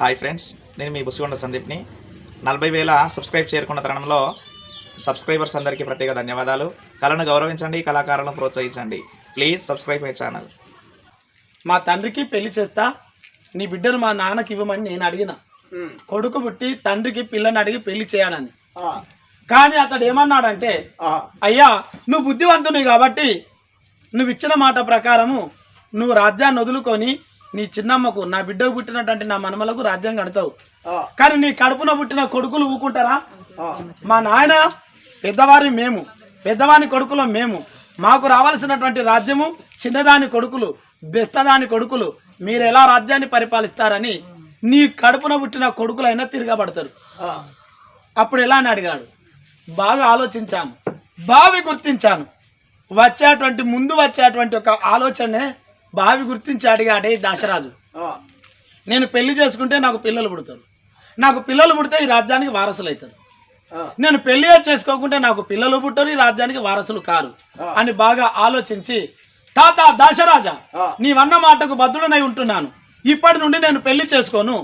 Hi friends నేను మీ బుసిగొండ సందీప్ని. నలభై వేల సబ్స్క్రైబ్ చేరుకున్న తరుణంలో సబ్స్క్రైబర్స్ అందరికీ ప్రత్యేక ధన్యవాదాలు. కళను గౌరవించండి కళాకారులను ప్రోత్సహించండి. Please subscribe my channel. మా తండ్రికి పెళ్ళి చేస్తా నీ బిడ్డను మా నాన్నకి ఇవ్వమని నేను అడిగిన. కొడుకు పుట్టి తండ్రికి పిల్లని అడిగి పెళ్ళి చేయాలని. కానీ అతడు ఏమన్నాడంటే అయ్యా నువ్వు బుద్ధివంతుని కాబట్టి నువ్వు ఇచ్చిన మాట ప్రకారము నువ్వు రాజ్యాన్ని వదులుకొని నీ చిన్నమ్మకు నా బిడ్డకు పుట్టినటువంటి నా మనమలకు రాజ్యం కడతావు. కానీ నీ కడుపున పుట్టిన కొడుకులు ఊకుంటారా? మా నాయన పెద్దవారి మేము పెద్దవాని కొడుకులు మేము. మాకు రావాల్సినటువంటి రాజ్యము చిన్నదాని కొడుకులు బెస్తదాని కొడుకులు. మీరు ఎలా రాజ్యాన్ని పరిపాలిస్తారని నీ కడుపున పుట్టిన కొడుకులైనా తిరగబడతారు. అప్పుడు ఎలా అని అడిగాడు? బాగా ఆలోచించాను బావి గుర్తించాను. వచ్చేటువంటి ముందు వచ్చేటువంటి ఒక ఆలోచనే బావి గుర్తించి అడిగాడే దశరాజు. నేను పెళ్ళి చేసుకుంటే నాకు పిల్లలు పుడతారు. నాకు పిల్లలు పుడితే ఈ రాజ్యానికి వారసులు అవుతారు. నేను పెళ్ళి చేసుకోకుంటే నాకు పిల్లలు పుట్టరు ఈ రాజ్యానికి వారసులు కారు. అని బాగా ఆలోచించి తాత దాశరాజా నీవన్న మాటకు భద్రుడనై ఉంటున్నాను. ఇప్పటి నుండి నేను పెళ్ళి చేసుకోను.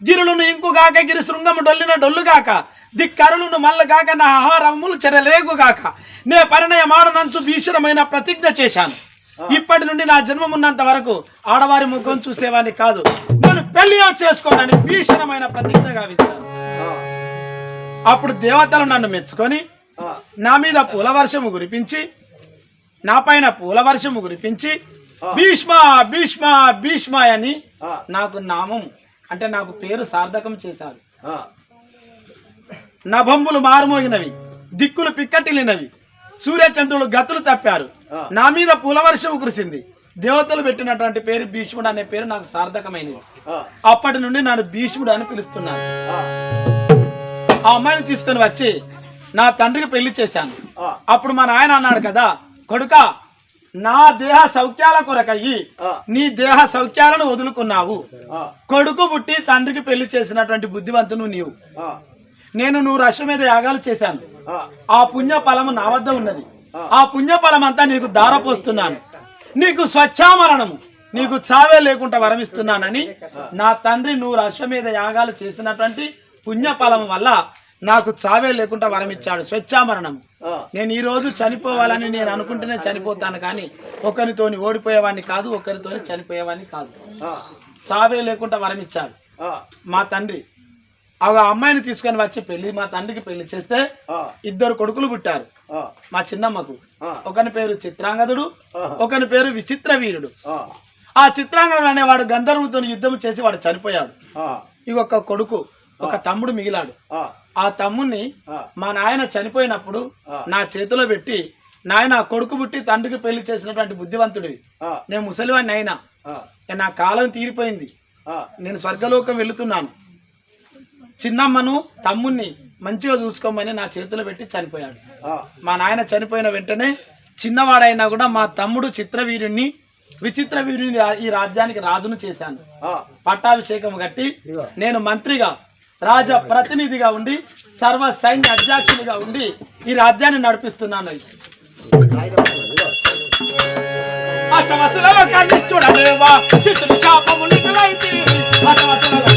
గిరులను ఇంకు గాక గిరి శృంగము డొల్లిన డొల్లు గాక దిక్కరులను మల్ల గాక నా ఆహారములు చెరలేగు గాక నే పరిణయ మాడనంచు భీషణమైన ప్రతిజ్ఞ చేశాను. ఇప్పటి నుండి నా జన్మమున్నంత వరకు ఆడవారి ముఖం చూసేవాడిని కాదు. నేను పెళ్ళి చేసుకోనని భీషణమైన ప్రతిజ్ఞ గావించాను. అప్పుడు దేవతలు నన్ను మెచ్చుకొని నా మీద పూల వర్షము కురిపించి నా పైన పూల వర్షము కురిపించి భీష్మ భీష్మ భీష్మ అని నాకు నామం అంటే నాకు పేరు సార్థకం చేశారు. నభంబులు మారుమోగినవి దిక్కులు పిక్కటిల్లినవి సూర్యచంద్రులు గతులు తప్పారు. నా మీద పూల వర్షం కురిసింది. దేవతలు పెట్టినటువంటి పేరు భీష్ముడు అనే పేరు నాకు సార్థకమైనది అప్పటి నుండి నన్ను భీష్ముడు అని పిలుస్తున్నాను ఆ. అమ్మాయిని తీసుకొని వచ్చి నా తండ్రికి పెళ్ళి చేశాను. అప్పుడు మా నాయన అన్నాడు కదా కొడుక నా దేహ సౌఖ్యాల కొరకయ్యి నీ దేహ సౌఖ్యాలను వదులుకున్నావు. కొడుకు పుట్టి తండ్రికి పెళ్ళి చేసినటువంటి బుద్ధివంతును నీవు. నేను నువ్వు రష్య మీద యాగాలు చేశాను. ఆ. పుణ్య ఫలము నా వద్ద ఉన్నది. ఆ. పుణ్య ఫలం అంతా నీకు దారపోస్తున్నాను నీకు స్వచ్ఛామరణము నీకు చావే లేకుండా వరమిస్తున్నానని నా తండ్రి నువ్వు మీద యాగాలు చేసినటువంటి పుణ్య ఫలం వల్ల నాకు చావే లేకుండా వరమిచ్చాడు. స్వచ్ఛామరణం నేను ఈ రోజు చనిపోవాలని నేను అనుకుంటేనే చనిపోతాను కానీ ఒకరితోని ఓడిపోయేవాడిని కాదు ఒకరితోని చనిపోయేవాడిని కాదు. చావే లేకుండా వరమిచ్చాడు. మా తండ్రి ఆ అమ్మాయిని తీసుకొని వచ్చి పెళ్ళి మా తండ్రికి పెళ్ళి చేస్తే ఇద్దరు కొడుకులు పుట్టారు. మా చిన్నమ్మకు. ఒకని పేరు చిత్రాంగదుడు ఒకని పేరు విచిత్ర వీరుడు. ఆ. చిత్రాంగదుడు అనేవాడు గంధర్వుతో యుద్ధం చేసి వాడు చనిపోయాడు. ఇవి ఒక కొడుకు ఒక తమ్ముడు మిగిలాడు. ఆ. తమ్ముడిని మా నాయన చనిపోయినప్పుడు నా చేతిలో పెట్టి నాయన కొడుకు పుట్టి తండ్రికి పెళ్ళి చేసినటువంటి బుద్ధివంతుడివి. నేను ముసలివాడిని అయినా. నా కాలం తీరిపోయింది. నేను స్వర్గలోకం వెళుతున్నాను. చిన్నమ్మను తమ్ముణ్ణి మంచిగా చూసుకోమని నా చేతిలో పెట్టి చనిపోయాడు. మా నాయన చనిపోయిన వెంటనే చిన్నవాడైనా కూడా మా తమ్ముడు చిత్రవీరుణ్ణి విచిత్ర వీరుని ఈ రాజ్యానికి రాజును చేశాను. పట్టాభిషేకం కట్టి నేను మంత్రిగా రాజ ప్రతినిధిగా ఉండి సర్వ సైన్య అధ్యక్షునిగా ఉండి ఈ రాజ్యాన్ని నడిపిస్తున్నాను. అష్టవసులలో శాపము నిధులైతి. అష్టవసులలో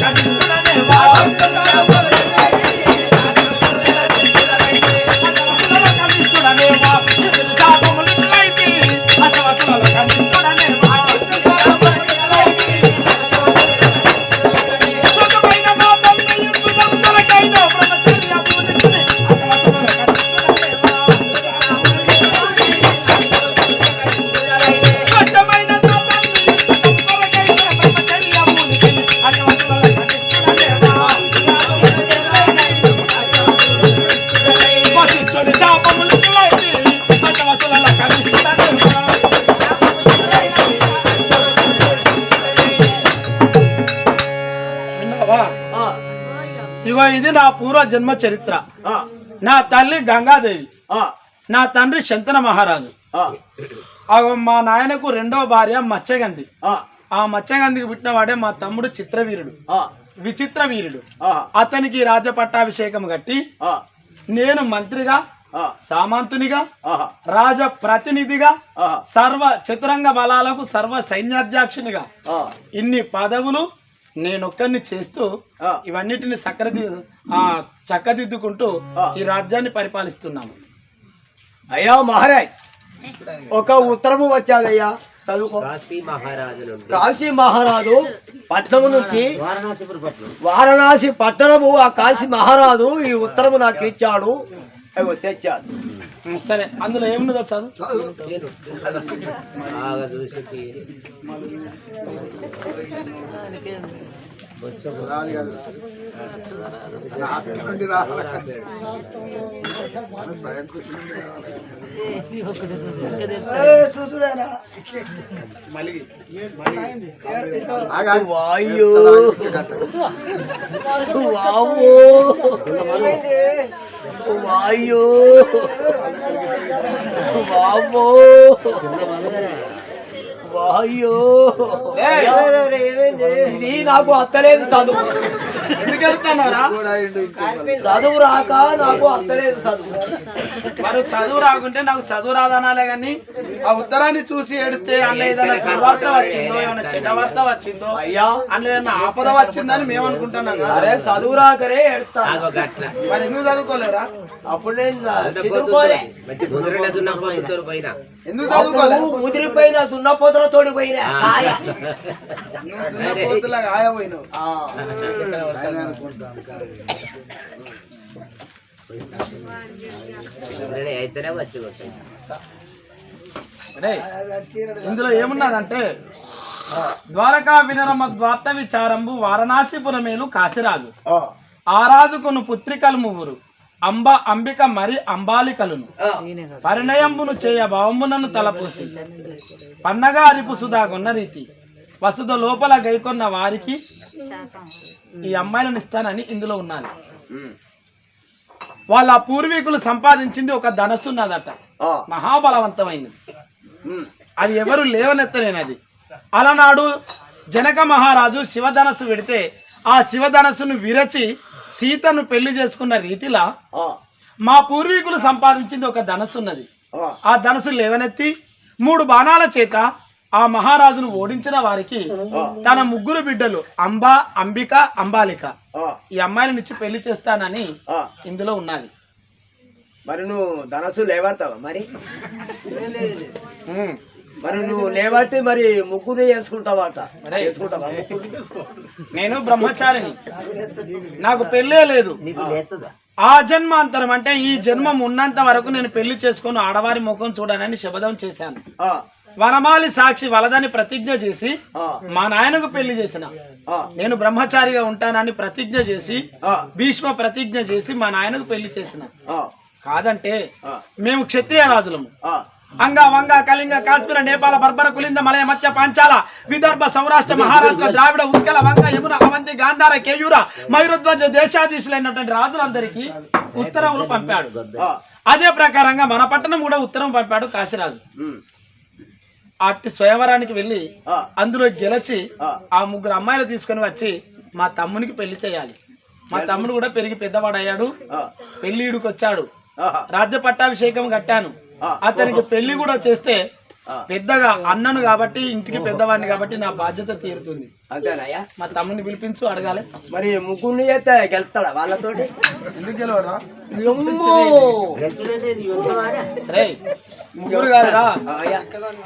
నా పూర్వ జన్మ చరిత్ర. నా తల్లి గంగాదేవి. నా తండ్రి శంతన మహారాజు. మా నాయనకు రెండో భార్య మత్స్యగంధి. ఆ. మత్స్యగంధికి పుట్టినవాడే మా తమ్ముడు చిత్రవీరుడు. విచిత్ర వీరుడు. అతనికి రాజ్య పట్టాభిషేకం కట్టి నేను మంత్రిగా సామంతునిగా రాజ ప్రతినిధిగా సర్వ చతురంగ బలాలకు సర్వ సైన్యాధ్యక్షునిగా ఇన్ని పదవులు నేను ఒక్కరిని చేస్తూ. ఇవన్నిటిని సక్కరది ఆ చక్కదిద్దుకుంటూ. ఈ రాజ్యాన్ని పరిపాలిస్తున్నాము. అయ్యా మహారాజ్ ఒక ఉత్తరము వచ్చాదయ్యా. చదువుకో కాశీ మహారాజు పట్నము నుంచి వారణాసి పట్టణము ఆ కాశీ మహారాజు ఈ ఉత్తరము నాకు ఇచ్చాడు. అవి తెచ్చాడు ఉం, సరే అందులో ఏమున్నదో చదువు మళ్ళీ వాయు వావో వాయు వావో వాయు ఇది నాకు అత్తలేదు చదువు. చదువు రాక నాకు అత్తలేదు చదువు మరి చదువు రాకుంటే నాకు చదువు రాదనాలే కానీ ఆ ఉత్తరాన్ని చూసి ఏడిస్తే అందులో ఏదైనా వచ్చిందో ఏమైనా చెడ్డ వార్త వచ్చిందో అయ్యా. అందులో ఏమైనా ఆపద వచ్చిందని మేము అనుకుంటున్నాం కదా. అరే చదువు రాకరే ఎడతా మరి ఎందుకు చదువుకోలేరా? అప్పుడు ఎందుకు చదువుకోలే? అప్పుడు ముదిరిపోయిన దున్నపోతల తోడి పోయినా. కాయ. నువ్వు దున్నపోతులాగా ఆయపోయినావు ఇందులో ఏమున్నదంటే ద్వారకా వినరమ ద్వార్త విచారంబు వారణాసిపురమేలు కాశీరాజు. ఆ. ఆరాధుకును పుత్రికలు ముగ్గురు అంబ అంబిక మరి అంబాలికలును. ఆ. పరిణయంబును చేయ భావమునను తలపూసి. పన్నగా అరిపు సుధాగొన్న రీతి. వసుద లోపల గైకొన్న వారికి ఈ అమ్మాయిలను ఇస్తానని ఇందులో ఉన్నది ఉమ్. వాళ్ళ పూర్వీకులు సంపాదించింది ఒక ధనస్సు ఉన్నదట ఆ. మహాబలవంతమైనది. అది ఎవరు లేవనెత్తలేనది అలనాడు జనక మహారాజు శివధనస్సు పెడితే ఆ శివధనస్సును విరచి సీతను పెళ్ళి చేసుకున్న రీతిలా. మా పూర్వీకులు సంపాదించింది ఒక ధనస్సు ఉన్నది ఆ. ఆ ధనస్సు లేవనెత్తి మూడు బాణాల చేత ఆ మహారాజును ఓడించిన వారికి తన ముగ్గురు బిడ్డలు అంబ అంబిక అంబాలిక. ఆ. ఈ అమ్మాయిలను ఇచ్చి పెళ్ళి చేస్తానని. ఇందులో ఉన్నది. మరి నువ్వు ధనస్సు లేవడతావా మరి. మరి నువ్వు లేవట్టి మరి ముగ్గురు చేసుకుంటావాట నేను బ్రహ్మచారిని. నాకు పెళ్ళే లేదు. ఆ జన్మాంతరం అంటే ఈ జన్మం ఉన్నంత వరకు నేను పెళ్ళి చేసుకొని ఆడవారి ముఖం చూడనని శపథం చేశాను. ఆ. వనమాలి సాక్షి వలదని ప్రతిజ్ఞ చేసి. మా నాయనకు పెళ్ళి చేసిన. నేను బ్రహ్మచారిగా ఉంటానని ప్రతిజ్ఞ చేసి. భీష్మ ప్రతిజ్ఞ చేసి మా నాయనకు పెళ్ళి చేసిన. కాదంటే. మేము క్షత్రియ రాజులము. అంగ వంగ కళింగ కాశ్మీర నేపాల బర్బర కులింద మలయ మధ్య పాంచాల విదర్భ సౌరాష్ట్ర మహారాష్ట్ర ద్రావిడ ఉత్కల వంగ యమున అవంతి గాంధార కేయూర మయూరధ్వజ దేశాధీశులైనటువంటి రాజులందరికీ ఉత్తరములు పంపాడు. అదే ప్రకారంగా మన పట్టణం కూడా ఉత్తరం పంపాడు కాశీరాజు. అట్టి స్వయంవరానికి వెళ్ళి. అందులో గెలిచి ఆ. ముగ్గురు అమ్మాయిలు తీసుకొని వచ్చి మా తమ్మునికి పెళ్ళి చేయాలి మా తమ్ముడు కూడా పెరిగి పెద్దవాడయ్యాడు. పెళ్ళిడికి వచ్చాడు. రాజ్య పట్టాభిషేకం కట్టాను. అతనికి పెళ్ళి కూడా చేస్తే. పెద్దగా అన్నను కాబట్టి ఇంటికి పెద్దవాడిని కాబట్టి నా బాధ్యత తీరుతుంది. అంతేనాయ్యా? మా తమ్ముని పిలిపించు అడగాలి. మరి ముగ్గురిని చేస్తే గెలుస్తాడా వాళ్ళతోటి? ఎందుకు. రేయ్, ముగ్గురు కాదురా. ఆ, అయ్యా.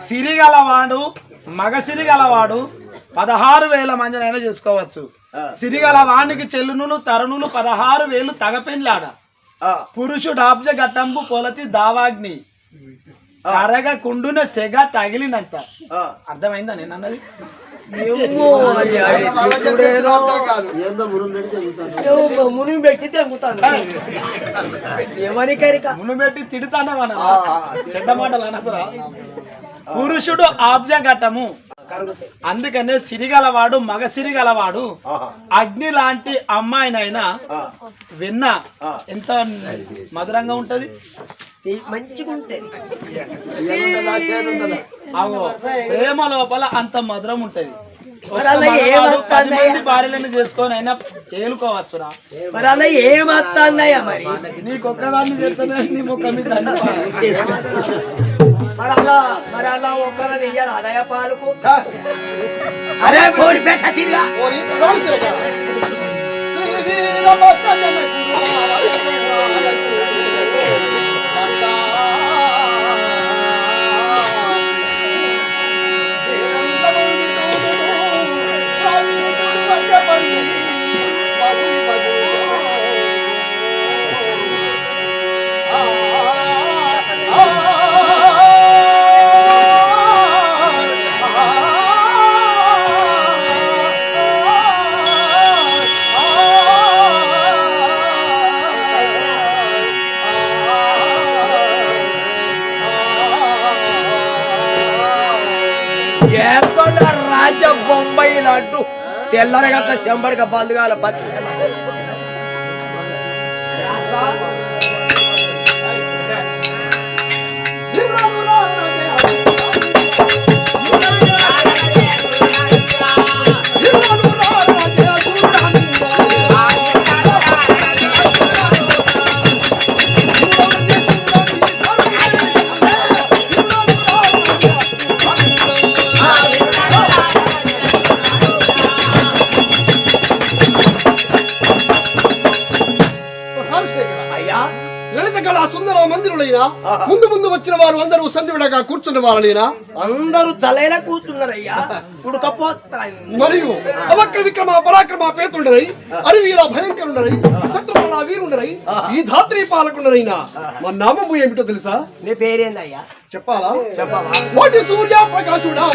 సిరి గలవాడు మగ సిరి గలవాడు పదహారు వేల మందినైనా చేసుకోవచ్చు. సిరిగల వానికి చెల్లును తరుణులు పదహారు వేలు తగపెండ్లాడ. ఆ. పురుషుడు ఆబ్జ గట్టంబు పొలతి దావాగ్ని. కరగ కుండున సెగ తగిలినంట. అర్థమైందా నేను అన్నది? మునిగి పెట్టి తెంగుతాను కరిక మును పెట్టి. చెడ్డ మాటలు అనకురా. పురుషుడు ఆబ్జ కరుగుతాయి అందుకనే సిరిగలవాడు మగ సిరిగలవాడు. అగ్ని లాంటి అమ్మాయినైనా. విన్న. ఎంత మధురంగా ఉంటది ప్రేమ లోపల అంత మధురం ఉంటది? భార్యలను చేసుకొని అయినా ఏలుకోవచ్చురా మరి అలా మరి నీకొక్కదాన్ని చేస్తేనే నీ ముఖం మీద. మరి అలా మరి అలా ఒక్కరని ఇయ్యాలి అదయ పాలకు. అరే కోడి పెట్ట తిరిగా. రాజ బొంబాయి లడ్డు తెల్లరగట్ట శంబడిగా బంధుగాల పత్తి మందిరులైనా ముందు ముందు వచ్చిన వారు అందరూ సంధివిడగా కూర్చున్న వారలేనా అందరూ తలైన కూర్చున్నారయ్యా. మరియు అవక్ర విక్రమ పరాక్రమ పేతుండరై అరివీర భయంకరుండరై శత్రుపల వీరుండరై ఈ ధాత్రి పాలకుండరైనా మా నామము ఏమిటో తెలుసా? నీ పేరేందయ్యా? చెప్పాలా? చెప్పవా? కోటి సూర్య ప్రకాశుడా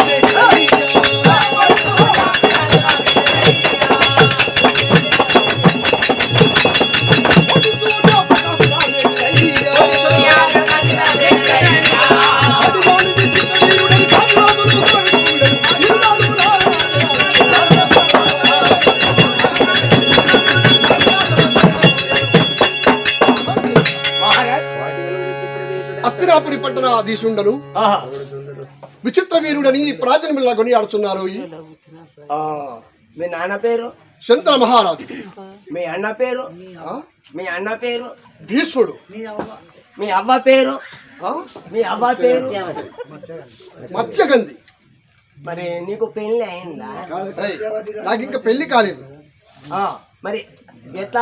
ఆహా. విచిత్ర వీరుడని ప్రాచీన కొని ఆడుతున్నారు ఈ ఆ, మీ నాన్న పేరు? శంతన మహారాజు. మీ అన్న పేరు? మీ అన్న పేరు? భీష్ముడు. మీ అవ్వ పేరు? మీ అవ్వ పేరు? మత్స్యగంధి. మరి నీకు పెళ్ళి అయిందా? నాకు ఇంకా పెళ్ళి కాలేదు. మరి ఎట్లా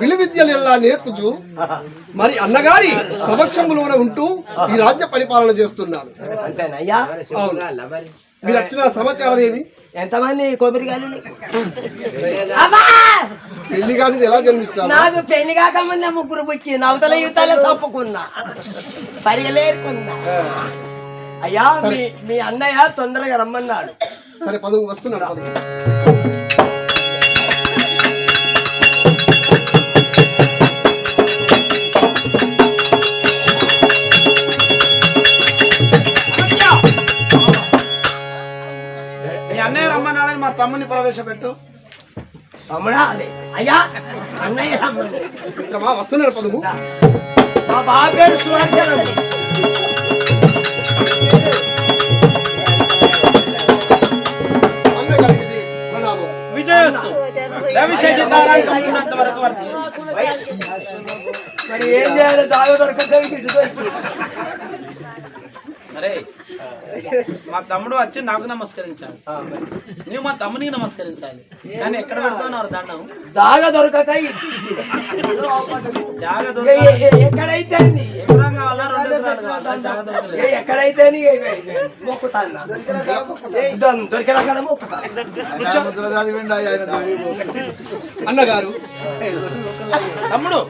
విలు విద్యలు ఎలా నేర్పుచు? మరి అన్నగారి సమక్షంలోన ఉంటూ ఈ రాజ్య పరిపాలన చేస్తున్నాను అంతేనయ్యా? అవును. మీరు వచ్చిన సమాచారం ఏమి? ఎంతమంది కొబ్బరికాయలు పెళ్ళి కానిది ఎలా జన్మిస్తారు? నాకు పెళ్ళి కాకముందే ముగ్గురు పుచ్చి నవతల యువతలే తప్పుకున్నా పరిగలేరుకున్నా. అయ్యా మీ మీ అన్నయ్య తొందరగా రమ్మన్నాడు. సరే పదవు వస్తున్నాడు తమ్ముని ప్రవేశపెట్టు. తమ్ముడా అదే. అయ్యా అన్నయ్య విక్రమా మా బాబు పేరు మరి ఏం చేయాలి? దాగు ఇటు దొరికి. అరే మా తమ్ముడు వచ్చి నాకు నమస్కరించాలి. నువ్వు మా తమ్మునికి నమస్కరించాలి. కానీ ఎక్కడ పెడతావు దండం? జాగ దొరకక. జాగ ఏ- దొరక ఎక్కడైతే కావాలా? రెండు ఎక్కడైతే అన్నగారు. తమ్ముడు.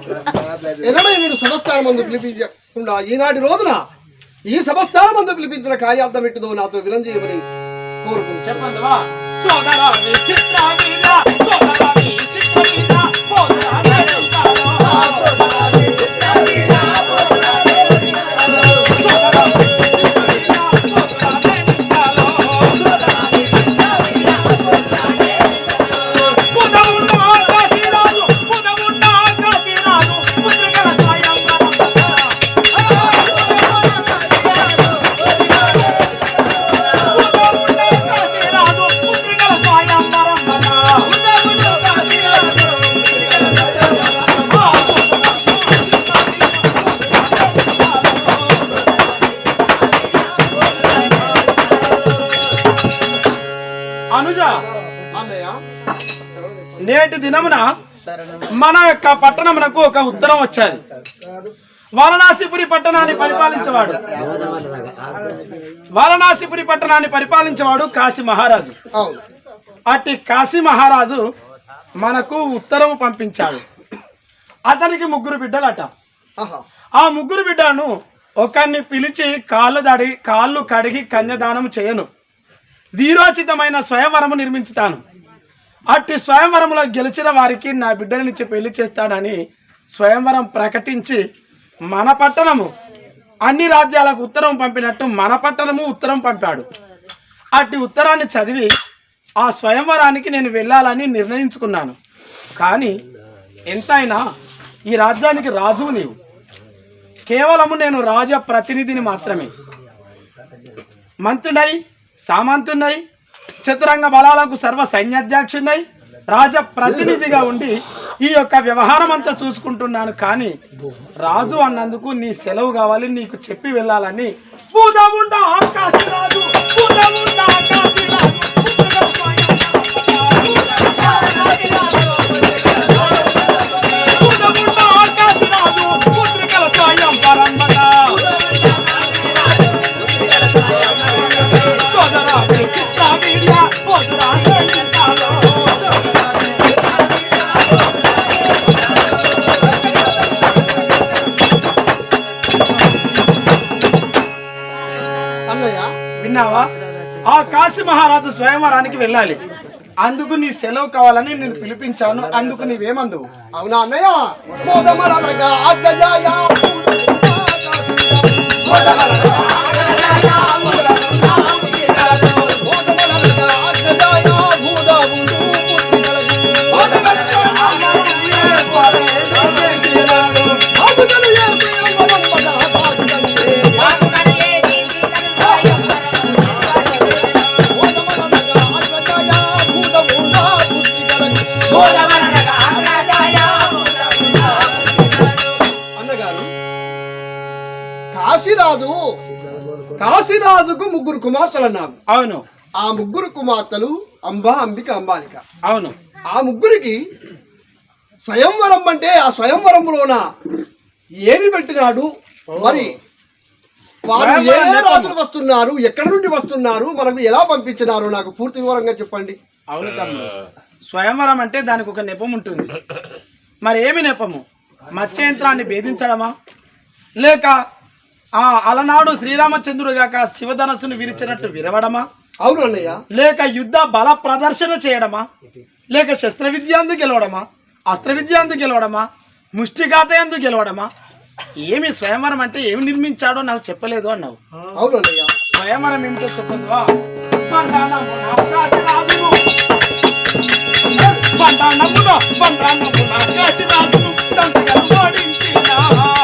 ఏడు సంవత్సరాల మందు పిలిపించకుండా ఈనాటి రోజున ఈ సంవత్సరాల మందు పిలిపించిన కార్యార్థం ఎట్టుదో నాతో విలం చేయమని కోరుకుంటున్నాను నేటి దినమున మన యొక్క పట్టణమునకు ఒక ఉత్తరం వచ్చాది వారణాసిపురి పట్టణాన్ని పరిపాలించేవాడు. వారణాసిపురి పట్టణాన్ని పరిపాలించేవాడు కాశీ మహారాజు. అట్టి కాశీ మహారాజు మనకు ఉత్తరం పంపించాడు. అతనికి ముగ్గురు బిడ్డలట. ఆ ముగ్గురు బిడ్డను ఒకరిని పిలిచి కాళ్ళు దడి కాళ్ళు కడిగి కన్యదానం చేయను. వీరోచితమైన స్వయంవరము నిర్మించుతాను. అట్టి స్వయంవరంలో గెలిచిన వారికి నా బిడ్డనిచ్చి పెళ్ళి చేస్తాడని స్వయంవరం ప్రకటించి మన పట్టణము అన్ని రాజ్యాలకు ఉత్తరం పంపినట్టు మన పట్టణము ఉత్తరం పంపాడు. అట్టి ఉత్తరాన్ని చదివి ఆ స్వయంవరానికి నేను వెళ్ళాలని నిర్ణయించుకున్నాను. కానీ ఎంతైనా ఈ రాజ్యానికి రాజువు నీవు. కేవలము నేను రాజ ప్రతినిధిని మాత్రమే. మంత్రుడై సామంతున్నాయి చతురంగ బలాలకు సర్వ సైన్యాధ్యక్షున్నాయి రాజ ప్రతినిధిగా ఉండి ఈ యొక్క వ్యవహారం అంతా చూసుకుంటున్నాను. కానీ రాజు అన్నందుకు నీ సెలవు కావాలి నీకు చెప్పి వెళ్ళాలని. పూదముండ ఆకాశరాజు, పూదముండ ఆకాశరాజు, మహారాజు వెళ్ళాలి. అందుకు నీ సెలవు కావాలని నేను పిలిపించాను. అందుకు నీవేమందు అవునా అన్నయ్య? కుమార్తెలు అన్నారు అవును. ఆ ముగ్గురు కుమార్తెలు అంబ అంబిక అంబాలిక. అవును. ఆ ముగ్గురికి స్వయంవరం అంటే ఆ స్వయంవరంలోన ఏమి పెట్టినాడు? మరి వారు ఏ. రాజులు వస్తున్నారు? ఎక్కడి నుండి వస్తున్నారు? మనకు ఎలా పంపించినారు? నాకు పూర్తి వివరంగా చెప్పండి. అవును తమ్ముడు. స్వయంవరం అంటే దానికి ఒక నెపం ఉంటుంది. మరి ఏమి నెపము? మత్స్యంత్రాన్ని భేదించడమా? లేక అలనాడు శ్రీరామచంద్రుడు గాక శివధనస్సును విరిచినట్టు విరవడమా? అవును అన్నయ్య. లేక యుద్ధ బల ప్రదర్శన చేయడమా? లేక శస్త్ర విద్యాందు గెలవడమా? అస్త్ర విద్యాందు గెలవడమా? ముష్టిఘాతయందు గెలవడమా? ఏమి స్వయంవరం అంటే ఏమి నిర్మించాడో నాకు చెప్పలేదు అన్నావు. అవును అన్నయ్య. స్వయంవరం ఏమిటో చెప్పదువా ఓడించిన.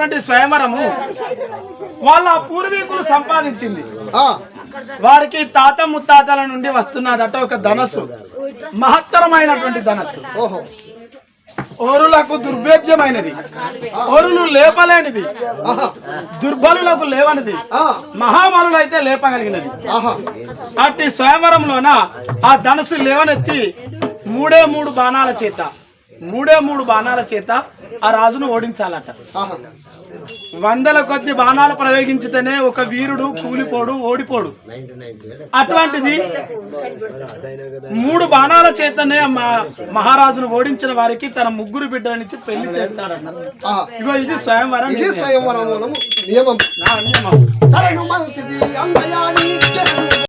పెట్టినటువంటి స్వయంవరము వాళ్ళ పూర్వీకులు సంపాదించింది. వారికి తాత ముత్తాతల నుండి వస్తున్నదట ఒక ధనస్సు. మహత్తరమైనటువంటి ధనస్సు. ఓహో. ఓరులకు దుర్భేద్యమైనది. ఓరులు లేపలేనిది. దుర్బలులకు లేవనిది. ఆ, మహాబలులైతే లేపగలిగినది. అట్టి స్వయంవరంలోన ఆ ధనుసు లేవనెత్తి మూడే మూడు బాణాల చేత మూడే మూడు బాణాల చేత ఆ రాజును ఓడించాలట. వందల కొద్ది బాణాలు ప్రయోగించితేనే ఒక వీరుడు కూలిపోడు ఓడిపోడు. అటువంటిది మూడు బాణాల చేతనే మహారాజును ఓడించిన వారికి తన ముగ్గురు బిడ్డలనిచ్చి పెళ్ళి చేస్తాడన్న ఆహా ఇగో ఇది స్వయంవరం ఇది నియమం. నియమం. అంబయాని